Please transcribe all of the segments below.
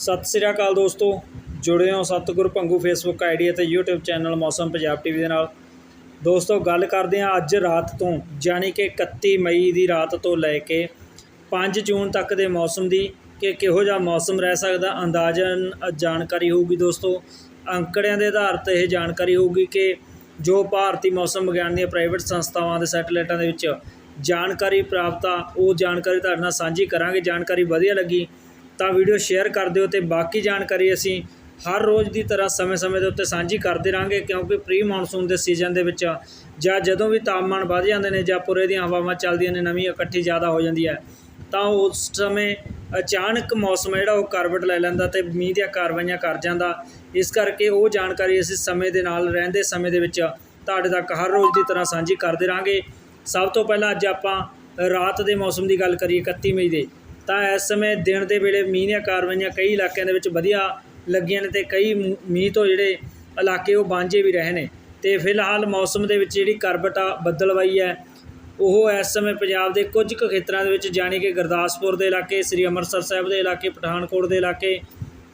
ਸਤਿ ਸ੍ਰੀ ਅਕਾਲ ਦੋਸਤੋ। ਜੁੜੇ ਹੋ ਸਤਿਗੁਰ ਭੰਗੂ ਫੇਸਬੁੱਕ ਆਈਡੀ ਅਤੇ YouTube channel Mausam Punjab TV ਦੇ ਨਾਲ। ਦੋਸਤੋ, ਗੱਲ ਕਰਦੇ ਹਾਂ ਅੱਜ ਰਾਤ ਤੋਂ ਯਾਨੀ ਕਿ 31 ਮਈ ਦੀ ਰਾਤ ਤੋਂ ਲੈ ਕੇ 5 ਜੂਨ ਤੱਕ ਦੇ ਮੌਸਮ ਦੀ ਕਿ ਕਿਹੋ ਜਿਹਾ ਮੌਸਮ ਰਹਿ ਸਕਦਾ ਅੰਦਾਜ਼ਨ ਜਾਣਕਾਰੀ ਹੋਊਗੀ ਦੋਸਤੋ। ਅੰਕੜਿਆਂ ਦੇ ਆਧਾਰ ਤੇ ਇਹ ਜਾਣਕਾਰੀ ਹੋਊਗੀ ਕਿ ਜੋ ਭਾਰਤੀ ਮੌਸਮ ਵਿਗਿਆਨ ਦੀਆਂ ਪ੍ਰਾਈਵੇਟ ਸੰਸਥਾਵਾਂ ਦੇ ਸੈਟੇਲਾਈਟਾਂ ਦੇ ਵਿੱਚ ਜਾਣਕਾਰੀ ਪ੍ਰਾਪਤ ਆ, ਉਹ ਜਾਣਕਾਰੀ ਤੁਹਾਡੇ ਨਾਲ ਸਾਂਝੀ ਕਰਾਂਗੇ, ਜਾਣਕਾਰੀ ਵਧੀਆ ਲੱਗੀ। ਤਾਂ ਵੀਡੀਓ ਸ਼ੇਅਰ ਕਰ ਦਿਓ ਤੇ ਬਾਕੀ ਜਾਣਕਾਰੀ ਅਸੀਂ ਹਰ ਰੋਜ਼ ਦੀ ਤਰ੍ਹਾਂ ਸਮੇਂ-ਸਮੇਂ ਦੇ ਉੱਤੇ ਸਾਂਝੀ ਕਰਦੇ ਰਾਂਗੇ, ਕਿਉਂਕਿ ਪ੍ਰੀ ਮੌਨਸੂਨ ਦੇ ਸੀਜ਼ਨ ਦੇ ਵਿੱਚ ਜਾਂ ਜਦੋਂ ਵੀ ਤਾਪਮਾਨ ਵੱਧ ਜਾਂਦੇ ਨੇ ਜਾਂ ਪੁਰੇ ਦੀਆਂ ਹਵਾਵਾਂ ਚੱਲਦੀਆਂ ਨੇ, ਨਵੀਂ ਇਕੱਠੀ ਜ਼ਿਆਦਾ ਹੋ ਜਾਂਦੀ ਹੈ, ਤਾਂ ਉਸ ਸਮੇਂ ਅਚਾਨਕ ਮੌਸਮ ਜਿਹੜਾ ਉਹ ਕਰਵਟ ਲੈ ਲੈਂਦਾ ਤੇ ਮੀਂਹ ਦੀਆਂ ਕਾਰਵਾਈਆਂ ਕਰ ਜਾਂਦਾ। ਇਸ ਕਰਕੇ ਉਹ ਜਾਣਕਾਰੀ ਅਸੀਂ ਸਮੇਂ ਦੇ ਨਾਲ, ਰਹਿੰਦੇ ਸਮੇਂ ਦੇ ਵਿੱਚ ਤੁਹਾਡੇ ਤੱਕ ਹਰ ਰੋਜ਼ ਦੀ ਤਰ੍ਹਾਂ ਸਾਂਝੀ ਕਰਦੇ ਰਾਂਗੇ। ਸਭ ਤੋਂ ਪਹਿਲਾਂ ਅੱਜ ਆਪਾਂ ਰਾਤ ਦੇ ਮੌਸਮ ਦੀ ਗੱਲ ਕਰੀਏ 31 ਮਈ ਦੇ। ਤਾਂ ਇਸ ਸਮੇਂ ਦਿਨ ਦੇ ਵੇਲੇ ਮੀਂਹ ਦੀਆਂ ਕਾਰਵਾਈਆਂ ਕਈ ਇਲਾਕਿਆਂ ਦੇ ਵਿੱਚ ਵਧੀਆ ਲੱਗੀਆਂ ਨੇ ਤੇ ਕਈ ਮੀਂਹ ਤੋਂ ਜਿਹੜੇ ਇਲਾਕੇ ਉਹ ਵਾਂਝੇ ਵੀ ਰਹੇ ਨੇ। ਤੇ ਫਿਲਹਾਲ ਮੌਸਮ ਦੇ ਵਿੱਚ ਜਿਹੜੀ ਕਰਬਟ ਆ ਬੱਦਲਵਾਈ ਹੈ ਉਹ ਇਸ ਸਮੇਂ ਪੰਜਾਬ ਦੇ ਕੁਝ ਕੁ ਖੇਤਰਾਂ ਦੇ ਵਿੱਚ ਜਾਣੀ ਕਿ ਗੁਰਦਾਸਪੁਰ ਦੇ ਇਲਾਕੇ ਸ੍ਰੀ ਅੰਮ੍ਰਿਤਸਰ ਸਾਹਿਬ ਦੇ ਇਲਾਕੇ ਪਠਾਨਕੋਟ ਦੇ ਇਲਾਕੇ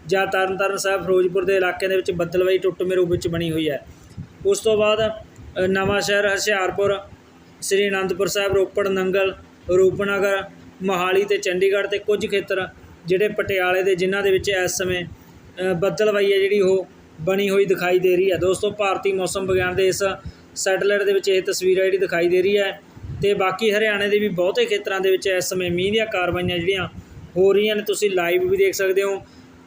ਜਾਂ ਤਰਨਤਾਰਨ ਸਾਹਿਬ ਫਿਰੋਜ਼ਪੁਰ ਦੇ ਇਲਾਕਿਆਂ ਦੇ ਵਿੱਚ ਬੱਦਲਵਾਈ ਟੁੱਟਵੇਂ ਰੂਪ ਵਿੱਚ ਬਣੀ ਹੋਈ ਹੈ। ਉਸ ਤੋਂ ਬਾਅਦ ਅ, ਨਵਾਂ ਸ਼ਹਿਰ ਹੁਸ਼ਿਆਰਪੁਰ ਸ੍ਰੀ ਅਨੰਦਪੁਰ ਸਾਹਿਬ ਰੋਪੜ ਨੰਗਲ ਰੂਪਨਗਰ ਮੋਹਾਲੀ ਤੇ ਚੰਡੀਗੜ੍ਹ ਤੇ ਕੁਝ ਖੇਤਰ ਜਿਹੜੇ ਪਟਿਆਲੇ ਦੇ ਜਿਨ੍ਹਾਂ ਦੇ ਵਿੱਚ ਇਸ ਸਮੇਂ ਅ, ਬੱਦਲਵਾਈ ਹੈ ਜਿਹੜੀ ਉਹ ਬਣੀ ਹੋਈ ਦਿਖਾਈ ਦੇ ਰਹੀ ਹੈ। ਦੋਸਤੋ ਭਾਰਤੀ ਮੌਸਮ ਵਿਗਿਆਨ ਦੇ ਇਸ ਸੈਟੇਲਾਈਟ ਦੇ ਵਿੱਚ ਇਹ ਤਸਵੀਰ ਹੈ ਜਿਹੜੀ ਦਿਖਾਈ ਦੇ ਰਹੀ ਹੈ ਤੇ ਬਾਕੀ ਹਰਿਆਣੇ ਦੇ ਵੀ ਬਹੁਤੇ ਖੇਤਰਾਂ ਦੇ ਵਿੱਚ ਇਸ ਸਮੇਂ ਮੀਂਹ ਦੀਆਂ ਕਾਰਵਾਈਆਂ ਜਿਹੜੀਆਂ ਹੋ ਰਹੀਆਂ ਨੇ ਤੁਸੀਂ ਲਾਈਵ ਵੀ ਦੇਖ ਸਕਦੇ ਹੋ।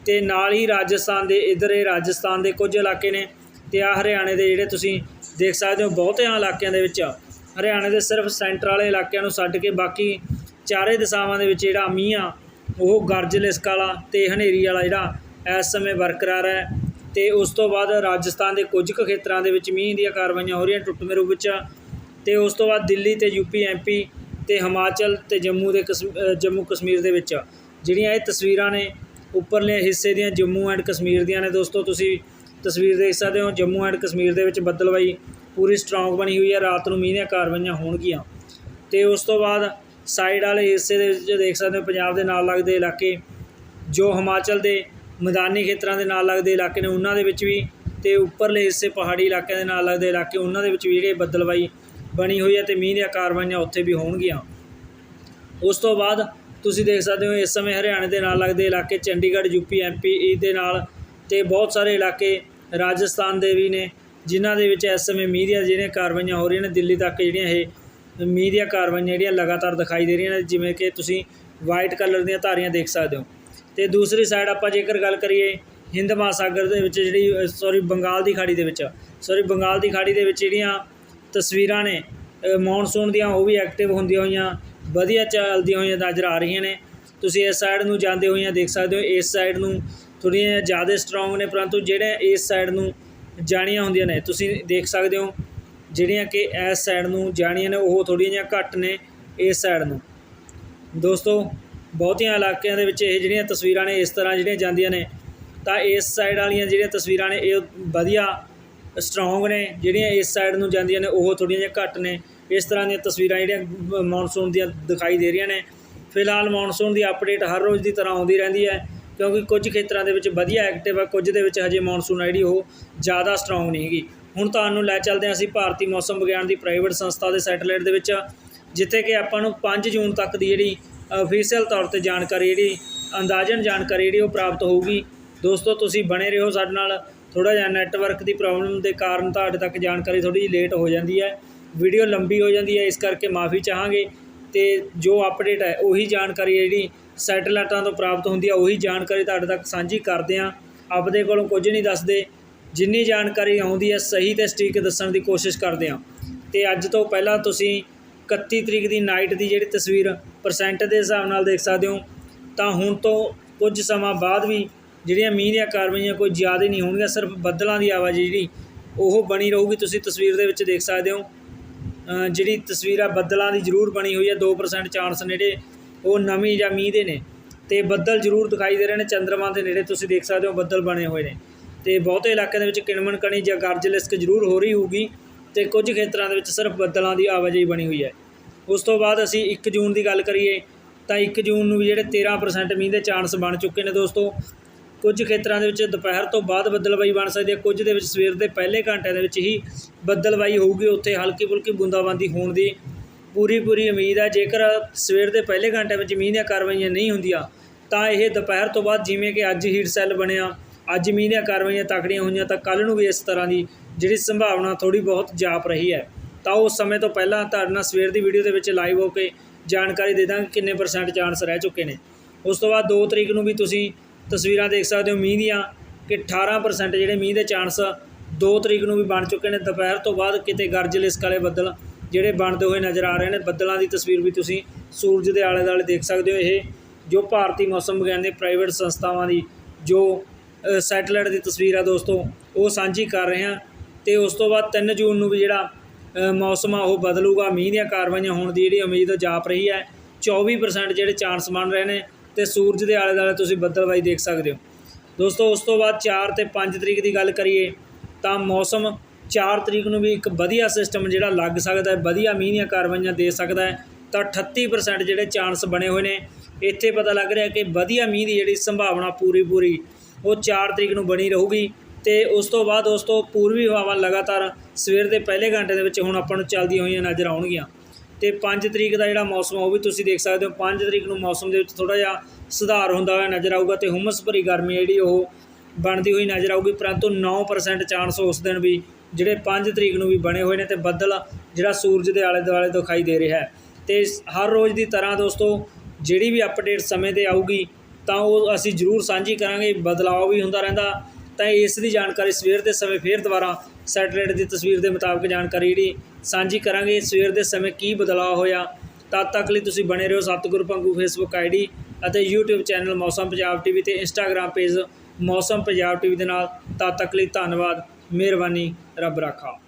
ਤੇ ਨਾਲ ਹੀ ਰਾਜਸਥਾਨ ਦੇ ਇਧਰ ਇਹ ਰਾਜਸਥਾਨ ਦੇ ਕੁਝ ਇਲਾਕੇ ਨੇ ਤੇ ਆ ਹਰਿਆਣੇ ਦੇ ਜਿਹੜੇ ਤੁਸੀਂ ਦੇਖ ਸਕਦੇ ਹੋ ਬਹੁਤਿਆਂ ਇਲਾਕਿਆਂ ਦੇ ਵਿੱਚ। ਹਰਿਆਣੇ ਦੇ ਸਿਰਫ ਸੈਂਟਰ ਵਾਲੇ ਇਲਾਕਿਆਂ ਨੂੰ ਛੱਡ ਕੇ ਬਾਕੀ ਚਾਰੇ ਦਿਸ਼ਾਵਾਂ ਦੇ ਵਿੱਚ ਜਿਹੜਾ ਮੀਂਹ ਆ, ਉਹ ਗਰਜ ਲਿਸਕ ਵਾਲਾ ਤੇ ਹਨੇਰੀ ਵਾਲਾ ਜਿਹੜਾ ਇਸ ਸਮੇਂ ਬਰਕਰਾਰ ਹੈ। ਤੇ ਉਸ ਤੋਂ ਬਾਅਦ ਰਾਜਸਥਾਨ ਦੇ ਕੁਝ ਕੁ ਖੇਤਰਾਂ ਦੇ ਵਿੱਚ ਮੀਂਹ ਦੀਆਂ ਕਾਰਵਾਈਆਂ ਹੋ ਰਹੀਆਂ ਟੁੱਟਵੇਂ ਰੂਪ ਵਿੱਚ। ਤੇ ਉਸ ਤੋਂ ਬਾਅਦ ਦਿੱਲੀ ਤੇ ਯੂਪੀ ਐਮਪੀ ਤੇ ਹਿਮਾਚਲ ਤੇ ਜੰਮੂ ਦੇ ਕਸ- ਜੰਮੂ ਕਸ਼ਮੀਰ ਦੇ ਵਿੱਚ। ਜਿਹੜੀਆਂ ਇਹ ਤਸਵੀਰਾਂ ਨੇ, ਉੱਪਰਲੇ ਹਿੱਸੇ ਦੀਆਂ ਜੰਮੂ ਐਂਡ ਕਸ਼ਮੀਰ ਦੀਆਂ ਨੇ ਦੋਸਤੋ, ਤੁਸੀਂ ਤਸਵੀਰ ਦੇਖ ਸਕਦੇ ਹੋ। ਜੰਮੂ ਐਂਡ ਕਸ਼ਮੀਰ ਦੇ ਵਿੱਚ ਬੱਦਲਵਾਈ ਪੂਰੀ ਸਟਰੋਂਗ ਬਣੀ ਹੋਈ ਹੈ। ਰਾਤ ਨੂੰ ਮੀਂਹ ਦੀਆਂ ਕਾਰਵਾਈਆਂ ਹੋਣਗੀਆਂ। ਤੇ ਉਸ ਤੋਂ ਬਾਅਦ ਸਾਈਡ ਵਾਲੇ ਹਿੱਸੇ ਦੇ ਵਿੱਚ ਦੇਖ ਸਕਦੇ ਹੋ, ਪੰਜਾਬ ਦੇ ਨਾਲ ਲੱਗਦੇ ਇਲਾਕੇ, ਜੋ ਹਿਮਾਚਲ ਦੇ ਮੈਦਾਨੀ ਖੇਤਰਾਂ ਦੇ ਨਾਲ ਲੱਗਦੇ ਇਲਾਕੇ ਨੇ, ਉਹਨਾਂ ਦੇ ਵਿੱਚ ਵੀ ਤੇ ਉੱਪਰਲੇ ਹਿੱਸੇ ਪਹਾੜੀ ਇਲਾਕਿਆਂ ਦੇ ਨਾਲ ਲੱਗਦੇ ਇਲਾਕੇ, ਉਹਨਾਂ ਦੇ ਵਿੱਚ ਵੀ ਜਿਹੜੇ ਬੱਦਲਵਾਈ ਬਣੀ ਹੋਈ ਹੈ ਤੇ ਮੀਂਹ ਦੀਆਂ ਕਾਰਵਾਈਆਂ ਉੱਥੇ ਵੀ ਹੋਣਗੀਆਂ। ਉਸ ਤੋਂ ਬਾਅਦ ਤੁਸੀਂ ਦੇਖ ਸਕਦੇ ਹੋ, ਇਸ ਸਮੇਂ ਹਰਿਆਣੇ ਦੇ ਨਾਲ ਲੱਗਦੇ ਇਲਾਕੇ, ਚੰਡੀਗੜ੍ਹ ਯੂਪੀ ਐਮਪੀ ਦੇ ਨਾਲ ਤੇ ਬਹੁਤ ਸਾਰੇ ਇਲਾਕੇ ਰਾਜਸਥਾਨ ਦੇ ਵੀ ਨੇ, ਜਿਨ੍ਹਾਂ ਦੇ ਵਿੱਚ ਇਸ ਸਮੇਂ ਮੀਂਹ ਦੀਆਂ ਜਿਹੜੀਆਂ ਕਾਰਵਾਈਆਂ ਹੋ ਰਹੀਆਂ ਨੇ, ਦਿੱਲੀ ਤੱਕ ਜਿਹੜੀਆਂ ਇਹ ਮੀਂਹ ਦੀਆਂ ਕਾਰਵਾਈਆਂ ਜਿਹੜੀਆਂ ਲਗਾਤਾਰ ਦਿਖਾਈ ਦੇ ਰਹੀਆਂ ਨੇ, ਜਿਵੇਂ ਕਿ ਤੁਸੀਂ ਵਾਈਟ ਕਲਰ ਦੀਆਂ ਧਾਰੀਆਂ ਦੇਖ ਸਕਦੇ ਹੋ। ਤੇ ਦੂਸਰੀ ਸਾਈਡ ਆਪਾਂ ਜੇਕਰ ਗੱਲ ਕਰੀਏ ਹਿੰਦ ਮਹਾਸਾਗਰ ਦੇ ਵਿੱਚ ਜਿਹੜੀ ਸੌਰੀ ਬੰਗਾਲ ਦੀ ਖਾੜੀ ਦੇ ਵਿੱਚ ਸੌਰੀ ਬੰਗਾਲ ਦੀ ਖਾੜੀ ਦੇ ਵਿੱਚ ਜਿਹੜੀਆਂ ਤਸਵੀਰਾਂ ਨੇ ਮੌਨਸੂਨ ਦੀਆਂ ਉਹ ਵੀ ਐਕਟਿਵ ਹੁੰਦੀਆਂ ਹੋਈਆਂ, ਵਧੀਆ ਚੱਲਦੀਆਂ ਹੋਈਆਂ ਨਜ਼ਰ ਆ ਰਹੀਆਂ ਨੇ। ਤੁਸੀਂ ਇਸ ਸਾਈਡ ਨੂੰ ਜਾਂਦੇ ਹੋਈਆਂ ਦੇਖ ਸਕਦੇ ਹੋ, ਇਸ ਸਾਈਡ ਨੂੰ ਥੋੜ੍ਹੀਆਂ ਜ਼ਿਆਦਾ ਸਟਰੋਂਗ ਨੇ, ਪਰੰਤੂ ਜਿਹੜੇ ਇਸ ਸਾਈਡ ਨੂੰ ਜਾਣੀਆਂ ਹੁੰਦੀਆਂ ਨੇ, ਤੁਸੀਂ ਦੇਖ ਸਕਦੇ ਹੋ ਜਿਹੜੀਆਂ ਕਿ ਇਸ ਸਾਈਡ ਨੂੰ ਜਾਣੀਆਂ ਨੇ, ਉਹ ਥੋੜ੍ਹੀਆਂ ਜਿਹੀਆਂ ਘੱਟ ਨੇ ਇਸ ਸਾਈਡ ਨੂੰ। ਦੋਸਤੋ, ਬਹੁਤਿਆਂ ਇਲਾਕਿਆਂ ਦੇ ਵਿੱਚ ਇਹ ਜਿਹੜੀਆਂ ਤਸਵੀਰਾਂ ਨੇ, ਇਸ ਤਰ੍ਹਾਂ ਜਿਹੜੀਆਂ ਜਾਂਦੀਆਂ ਨੇ, ਤਾਂ ਇਸ ਸਾਈਡ ਵਾਲੀਆਂ ਜਿਹੜੀਆਂ ਤਸਵੀਰਾਂ ਨੇ, ਇਹ ਵਧੀਆ ਸਟਰੋਂਗ ਨੇ, ਜਿਹੜੀਆਂ ਇਸ ਸਾਈਡ ਨੂੰ ਜਾਂਦੀਆਂ ਨੇ, ਉਹ ਥੋੜ੍ਹੀਆਂ ਜਿਹੀਆਂ ਘੱਟ ਨੇ। ਇਸ ਤਰ੍ਹਾਂ ਦੀਆਂ ਤਸਵੀਰਾਂ ਜਿਹੜੀਆਂ ਮੌਨਸੂਨ ਦੀਆਂ ਦਿਖਾਈ ਦੇ ਰਹੀਆਂ ਨੇ। ਫਿਲਹਾਲ ਮੌਨਸੂਨ ਦੀ ਅਪਡੇਟ ਹਰ ਰੋਜ਼ ਦੀ ਤਰ੍ਹਾਂ ਆਉਂਦੀ ਰਹਿੰਦੀ ਹੈ, ਕਿਉਂਕਿ ਕੁਝ ਖੇਤਰਾਂ ਦੇ ਵਿੱਚ ਵਧੀਆ ਐਕਟਿਵ ਹੈ ਕੁਝ ਦੇ ਵਿੱਚ ਹਜੇ ਮੌਨਸੂਨ ਆ ਜਿਹੜੀ, ਉਹ ਜ਼ਿਆਦਾ ਸਟਰੋਂਗ ਨਹੀਂ ਹੈਗੀ। ਹੁਣ ਤੁਹਾਨੂੰ ਲੈ ਚੱਲਦੇ ਹਾਂ ਅਸੀਂ ਭਾਰਤੀ ਮੌਸਮ ਵਿਗਿਆਨ ਦੀ ਪ੍ਰਾਈਵੇਟ ਸੰਸਥਾ ਦੇ ਸੈਟੇਲਾਈਟ ਦੇ ਵਿੱਚ, ਜਿੱਥੇ ਕਿ ਆਪਾਂ ਨੂੰ 5 ਜੂਨ ਤੱਕ ਦੀ ਜਿਹੜੀ ਅਫੀਸ਼ੀਅਲ ਤੌਰ ਤੇ ਜਾਣਕਾਰੀ ਜਿਹੜੀ, ਅੰਦਾਜ਼ਨ ਜਾਣਕਾਰੀ ਜਿਹੜੀ ਉਹ ਪ੍ਰਾਪਤ ਹੋਊਗੀ। ਦੋਸਤੋ, ਤੁਸੀਂ ਬਣੇ ਰਹੋ ਸਾਡੇ ਨਾਲ। ਥੋੜਾ ਜਿਹਾ ਨੈਟਵਰਕ ਦੀ ਪ੍ਰੋਬਲਮ ਦੇ ਕਾਰਨ ਤੁਹਾਡੇ ਤੱਕ ਜਾਣਕਾਰੀ ਥੋੜੀ ਜਿਹੀ ਲੇਟ ਹੋ ਜਾਂਦੀ ਹੈ। ਵੀਡੀਓ ਲੰਬੀ ਹੋ ਜਾਂਦੀ ਹੈ, ਇਸ ਕਰਕੇ ਮਾਫੀ ਚਾਹਾਂਗੇ। ਤੇ ਜੋ ਅਪਡੇਟ ਹੈ, ਉਹੀ ਜਾਣਕਾਰੀ ਜਿਹੜੀ ਸੈਟੇਲਾਈਟਾਂ ਤੋਂ ਪ੍ਰਾਪਤ ਹੁੰਦੀ ਹੈ, ਉਹੀ ਜਾਣਕਾਰੀ ਤੁਹਾਡੇ ਤੱਕ ਸਾਂਝੀ ਕਰਦੇ ਹਾਂ। ਆਪਦੇ ਕੋਲੋਂ ਕੁਝ ਨਹੀਂ ਦੱਸਦੇ। ਜਿੰਨੀ ਜਾਣਕਾਰੀ ਆਉਂਦੀ ਹੈ, ਸਹੀ ਤੇ ਸਟੀਕ ਦੱਸਣ ਦੀ ਕੋਸ਼ਿਸ਼ ਕਰਦੇ ਹਾਂ। ਤੇ ਅੱਜ ਤੋਂ ਪਹਿਲਾਂ ਤੁਸੀਂ 31 ਤਰੀਕ ਦੀ ਨਾਈਟ ਦੀ ਜਿਹੜੀ ਤਸਵੀਰ ਪਰਸੈਂਟ ਦੇ ਹਿਸਾਬ ਨਾਲ ਦੇਖ ਸਕਦੇ ਹੋ, ਤਾਂ ਹੁਣ ਤੋਂ ਕੁਝ ਸਮਾਂ ਬਾਅਦ ਵੀ ਜਿਹੜੀਆਂ ਮੀਂਹ ਦੀਆਂ ਕਾਰਵਾਈਆਂ ਕੋਈ ਜ਼ਿਆਦਾ ਨਹੀਂ ਹੋਣਗੀਆਂ, ਸਿਰਫ ਬੱਦਲਾਂ ਦੀ ਆਵਾਜਾਈ ਜਿਹੜੀ, ਉਹ ਬਣੀ ਰਹੂਗੀ, ਤੁਸੀਂ ਤਸਵੀਰ ਦੇ ਵਿੱਚ ਦੇਖ ਸਕਦੇ ਹੋ। ਜਿਹੜੀ ਤਸਵੀਰ ਆ, ਬੱਦਲਾਂ ਦੀ ਜ਼ਰੂਰ ਬਣੀ ਹੋਈ ਹੈ 2% ਚਾਂਸ ਨੇੜੇ, ਉਹ ਨਵੀਂ ਜਾਂ ਮੀਂਹ ਦੇ ਨੇ। ਤੇ ਬੱਦਲ ਜ਼ਰੂਰ ਦਿਖਾਈ ਦੇ ਰਹੇ ਨੇ, ਚੰਦਰਮਾ ਦੇ ਨੇੜੇ, ਤੁਸੀਂ ਦੇਖ ਸਕਦੇ ਹੋ ਬੱਦਲ ਬਣੇ ਹੋਏ ਨੇ। ਤੇ ਬਹੁਤੇ ਇਲਾਕਿਆਂ ਦੇ ਵਿੱਚ ਕਿਣਮਣ ਕਣੀ ਜਾਂ ਗਰਜ ਜ਼ਰੂਰ ਹੋ ਰਹੀ ਹੋਊਗੀ ਤੇ ਕੁਝ ਖੇਤਰਾਂ ਦੇ ਵਿੱਚ ਸਿਰਫ ਬੱਦਲਾਂ ਦੀ ਆਵਾਜਾਈ ਬਣੀ ਹੋਈ ਹੈ। ਉਸ ਤੋਂ ਬਾਅਦ ਅਸੀਂ 1 ਜੂਨ ਦੀ ਗੱਲ ਕਰੀਏ ਤਾਂ 1 ਜੂਨ ਨੂੰ ਵੀ ਜਿਹੜੇ 13% ਮੀਂਹ ਦੇ ਚਾਂਸ ਬਣ ਚੁੱਕੇ ਨੇ ਦੋਸਤੋ। ਕੁਝ ਖੇਤਰਾਂ ਦੇ ਵਿੱਚ ਦੁਪਹਿਰ ਤੋਂ ਬਾਅਦ ਬੱਦਲਬਾਈ ਬਣ ਸਕਦੀ ਹੈ, ਕੁਝ ਦੇ ਵਿੱਚ ਸਵੇਰ ਦੇ ਪਹਿਲੇ ਘੰਟਿਆਂ ਦੇ ਵਿੱਚ ਹੀ ਬੱਦਲਬਾਈ ਹੋਊਗੀ, ਉੱਥੇ ਹਲਕੀ ਫੁਲਕੀ ਬੂੰਦਾਬਾਂਦੀ ਹੋਣ ਦੀ ਪੂਰੀ ਪੂਰੀ ਉਮੀਦ ਹੈ। ਜੇਕਰ ਸਵੇਰ ਦੇ ਪਹਿਲੇ ਘੰਟੇ ਵਿੱਚ ਮੀਂਹ ਦੀਆਂ ਕਾਰਵਾਈਆਂ ਨਹੀਂ ਹੁੰਦੀਆਂ, ਤਾਂ ਇਹ ਦੁਪਹਿਰ ਤੋਂ ਬਾਅਦ ਜਿਵੇਂ ਕਿ ਅੱਜ ਹੀਟ ਸੈੱਲ ਬਣਿਆ ਅੱਜ ਮੀਂਹ ਦੀਆਂ ਕਾਰਵਾਈਆਂ ਤਕੜੀਆਂ ਹੋਈਆਂ ਤਾਂ ਕੱਲ ਨੂੰ ਵੀ ਇਸ ਤਰ੍ਹਾਂ ਦੀ ਜਿਹੜੀ ਸੰਭਾਵਨਾ ਥੋੜੀ ਬਹੁਤ ਜਾਪ ਰਹੀ ਹੈ। ਤਾਂ ਉਸ ਸਮੇਂ ਤੋਂ ਪਹਿਲਾਂ ਤੁਹਾਡੇ ਨਾਲ ਸਵੇਰ ਦੀ ਵੀਡੀਓ ਦੇ ਵਿੱਚ ਲਾਈਵ ਹੋ ਕੇ ਜਾਣਕਾਰੀ ਦੇ ਦਾਂਗੇ ਕਿੰਨੇ ਪਰਸੈਂਟ ਚਾਂਸ ਰਹਿ ਚੁੱਕੇ ਨੇ। ਉਸ ਤੋਂ ਬਾਅਦ 2 ਤਰੀਕ ਨੂੰ ਵੀ ਤੁਸੀਂ ਤਸਵੀਰਾਂ ਦੇਖ ਸਕਦੇ ਹੋ ਮੀਂਹ ਦੀਆਂ ਕਿ 18% ਜਿਹੜੇ ਮੀਂਹ ਦੇ ਚਾਂਸ 2 ਤਰੀਕ ਨੂੰ ਵੀ ਬਣ ਚੁੱਕੇ ਨੇ। ਦੁਪਹਿਰ ਤੋਂ ਬਾਅਦ ਕਿਤੇ ਗਰਜ ਲਿਸਕ ਵਾਲੇ ਬੱਦਲ ਜਿਹੜੇ ਬਣਦੇ ਹੋਏ ਨਜ਼ਰ ਆ ਰਹੇ ਨੇ। ਬੱਦਲਾਂ ਦੀ ਤਸਵੀਰ ਵੀ ਤੁਸੀਂ ਸੂਰਜ ਦੇ ਆਲੇ ਦੁਆਲੇ ਦੇਖ ਸਕਦੇ ਹੋ। ਇਹ ਜੋ ਭਾਰਤੀ ਮੌਸਮ ਵਿਗਿਆਨ ਦੇ ਪ੍ਰਾਈਵੇਟ ਸੰਸਥਾਵਾਂ ਦੀ ਜੋ ਸੈਟਲਾਈਟ ਦੀ ਤਸਵੀਰ ਆ ਦੋਸਤੋ, ਉਹ ਸਾਂਝੀ ਕਰ ਰਹੇ ਹਾਂ ਤੇ ਉਸ ਤੋਂ ਬਾਅਦ 3 ਜੂਨ ਨੂੰ ਵੀ ਜਿਹੜਾ ਮੌਸਮ ਆ ਉਹ ਬਦਲੂਗਾ, ਮੀਂਹ ਦੀਆਂ ਕਾਰਵਾਈਆਂ ਹੋਣ ਦੀ ਜਿਹੜੀ ਉਮੀਦ ਜਾਪ ਰਹੀ ਹੈ। 24% ਜਿਹੜੇ ਚਾਂਸ ਬਣ ਰਹੇ ਨੇ ਤੇ ਸੂਰਜ ਦੇ ਆਲੇ ਦੁਆਲੇ ਤੁਸੀਂ ਬੱਦਲਬਾਈ ਦੇਖ ਸਕਦੇ ਹੋ। ਦੋਸਤੋ, ਉਸ ਤੋਂ ਬਾਅਦ 4 ਤੇ 5 ਤਰੀਕ ਦੀ ਗੱਲ ਕਰੀਏ ਤਾਂ ਮੌਸਮ 4 ਤਰੀਕ ਨੂੰ ਵੀ ਇੱਕ ਵਧੀਆ ਸਿਸਟਮ ਜਿਹੜਾ ਲੱਗ ਸਕਦਾ ਹੈ, ਵਧੀਆ ਮੀਂਹ ਦੀਆਂ ਕਾਰਵਾਈਆਂ ਦੇ ਸਕਦਾ ਹੈ। ਤਾਂ 38% ਜਿਹੜੇ ਚਾਂਸ ਬਣੇ ਹੋਏ ਨੇ। ਇੱਥੇ ਪਤਾ ਲੱਗ ਰਿਹਾ ਕਿ ਵਧੀਆ ਮੀਂਹ ਦੀ ਜਿਹੜੀ ਸੰਭਾਵਨਾ ਪੂਰੀ ਪੂਰੀ ਉਹ 4 ਤਰੀਕ ਨੂੰ ਬਣੀ ਰਹੂਗੀ ਤੇ ਉਸ ਤੋਂ ਬਾਅਦ ਉਸ ਤੋਂ ਪੂਰਬੀ ਹਵਾਵਾਂ ਲਗਾਤਾਰ ਸਵੇਰ ਦੇ ਪਹਿਲੇ ਘੰਟੇ ਦੇ ਵਿੱਚ ਹੁਣ ਆਪਾਂ ਨੂੰ ਚੱਲਦੀਆਂ ਹੋਈਆਂ ਨਜ਼ਰ ਆਉਣਗੀਆਂ। ਤੇ 5 ਤਰੀਕ ਦਾ ਜਿਹੜਾ ਮੌਸਮ ਆ, ਉਹ ਵੀ ਤੁਸੀਂ ਦੇਖ ਸਕਦੇ ਹੋ। 5 ਤਰੀਕ ਨੂੰ ਮੌਸਮ ਦੇ ਵਿੱਚ ਥੋੜਾ ਜਿਹਾ ਸੁਧਾਰ ਹੁੰਦਾ ਹੋਇਆ ਨਜ਼ਰ ਆਊਗਾ ਤੇ ਹੁਮਸ ਭਰੀ ਗਰਮੀ ਜਿਹੜੀ ਉਹ ਬਣਦੀ ਹੋਈ ਨਜ਼ਰ ਆਊਗੀ, ਪਰੰਤੂ 9% ਚਾਂਸ ਉਸ ਦਿਨ ਵੀ ਜਿਹੜੇ 5 ਤਰੀਕ ਨੂੰ ਵੀ ਬਣੇ ਹੋਏ ਨੇ ਤੇ ਬੱਦਲ ਜਿਹੜਾ ਸੂਰਜ ਦੇ ਆਲੇ ਦੁਆਲੇ ਦਿਖਾਈ ਦੇ ਰਿਹਾ ਹੈ। ਤੇ ਹਰ ਰੋਜ਼ ਦੀ ਤਰ੍ਹਾਂ ਦੋਸਤੋ, ਜਿਹੜੀ ਵੀ ਅਪਡੇਟ ਸਮੇਂ ਤੇ ਆਊਗੀ ਤਾਂ ਉਹ ਅਸੀਂ ਜ਼ਰੂਰ ਸਾਂਝੀ ਕਰਾਂਗੇ, ਬਦਲਾਅ ਵੀ ਹੁੰਦਾ ਰਹਿੰਦਾ। ਤਾਂ ਇਸ ਦੀ ਜਾਣਕਾਰੀ ਸਵੇਰ ਦੇ ਸਮੇਂ ਫੇਰ ਦੁਬਾਰਾ ਸੈਟੇਲਾਈਟ ਦੀ ਤਸਵੀਰ ਦੇ ਮੁਤਾਬਕ ਜਾਣਕਾਰੀ ਜਿਹੜੀ ਸਾਂਝੀ ਕਰਾਂਗੇ, ਸਵੇਰ ਦੇ ਸਮੇਂ ਕੀ ਬਦਲਾਅ ਹੋਇਆ। ਤਦ ਤੱਕ ਲਈ ਤੁਸੀਂ ਬਣੇ ਰਹੋ ਸਤਿਗੁਰੂ ਪੰਗੂ ਫੇਸਬੁੱਕ ਆਈਡੀ ਅਤੇ YouTube channel Mausam Punjab TV ਤੇ Instagram page Mausam Punjab TV ਦੇ ਨਾਲ। ਤਦ ਤੱਕ ਲਈ ਧੰਨਵਾਦ, ਮਿਹਰਬਾਨੀ, ਰੱਬ ਰਾਖਾ।